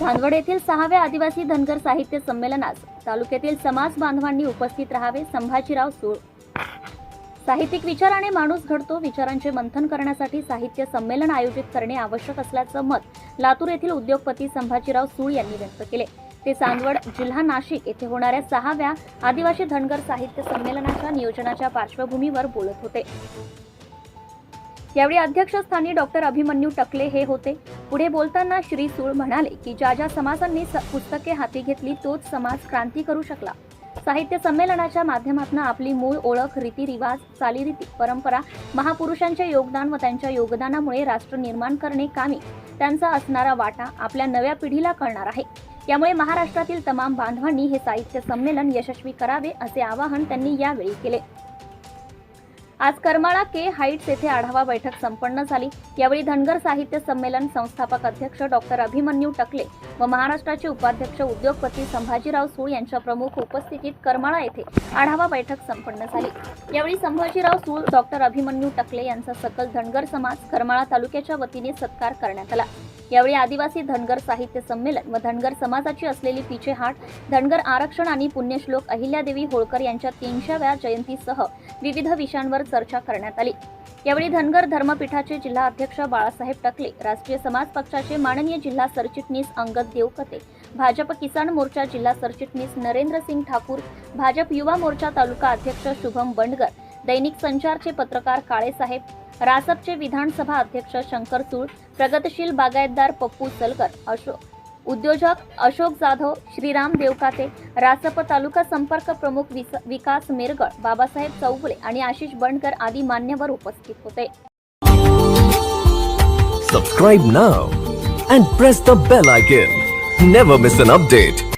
धानवड येथील सहाव्या आदिवासी धनगर साहित्य संमेलनास तालुक्यातील समाज बांधवांनी उपस्थित राहावे संभाजीराव सूळ. साहित्यिक विचाराने माणूस घडतो विचारांचे मंथन करण्यासाठी साहित्य संमेलन आयोजित करणे आवश्यक असल्याचं मत लातूर येथील उद्योगपती संभाजीराव सूळ यांनी व्यक्त केले. ते चांदवड जिल्हा नाशिक येथे होणाऱ्या सहाव्या आदिवासी धनगर साहित्य संमेलनाच्या नियोजनाच्या पार्श्वभूमीवर बोलत होते. यावेळी अध्यक्षस्थानी डॉक्टर अभिमन्यू टकले हे होते. पुढे बोलताना श्री सूळ म्हणाले की ज्या ज्या समाजांनी स- पुस्तके हाती घेतली तोच समाज क्रांती करू शकला. साहित्य संमेलनाच्या माध्यमातून आपली मूळ ओळख रीतिरिवाज चालीरीती परंपरा महापुरुषांचे योगदान व त्यांच्या योगदानामुळे राष्ट्र निर्माण करणे कामी त्यांचा असणारा वाटा आपल्या नव्या पिढीला कळणार आहे. त्यामुळे महाराष्ट्रातील तमाम बांधवांनी हे साहित्य संमेलन यशस्वी करावे असे आवाहन त्यांनी यावेळी केले. आज करमाळा के हाईट्स येथे आढावा बैठक संपन्न झाली. यावेळी धनगर साहित्य संमेलन संस्थापक अध्यक्ष डॉक्टर अभिमन्यू टकले व महाराष्ट्राचे उपाध्यक्ष उद्योगपती संभाजीराव सूळ यांच्या प्रमुख उपस्थितीत करमाळा येथे आढावा बैठक संपन्न झाली. यावेळी संभाजीराव सूळ डॉक्टर अभिमन्यू टकले यांचा सकल धनगर समाज करमाळा तालुक्याच्या वतीने सत्कार करण्यात आला. यावेळी आदिवासी धनगर साहित्य संमेलन व धनगर समाजाची असलेली पिछेहाट धनगर आरक्षण आणि पुण्यश्लोक अहिल्यादेवी होळकर यांच्या तीनशेव्या जयंतीसह विविध विषयांवर चर्चा करण्यात आली. यावेळी धनगर धर्मपीठाचे जिल्हा अध्यक्ष बाळासाहेब टकले राष्ट्रीय समाज पक्षाचे माननीय जिल्हा सरचिटणीस अंगद देवकते भाजप किसान मोर्चा जिल्हा सरचिटणीस नरेंद्र सिंग ठाकूर भाजप युवा मोर्चा तालुका अध्यक्ष शुभम बंडगर दैनिक संचारचे पत्रकार काळेसाहेब रासपचे विधानसभा अध्यक्ष शंकर सूळ प्रगतशील बागायतदार पप्पू सलकर अशोक उद्योजक अशोक जाधव श्रीराम देवकाते रासप तालुका संपर्क प्रमुख विकास मेरगड बाबासाहेब चौगुले आणि आशिष बंडकर आदी मान्यवर उपस्थित होते. Subscribe now and press the bell icon never miss an update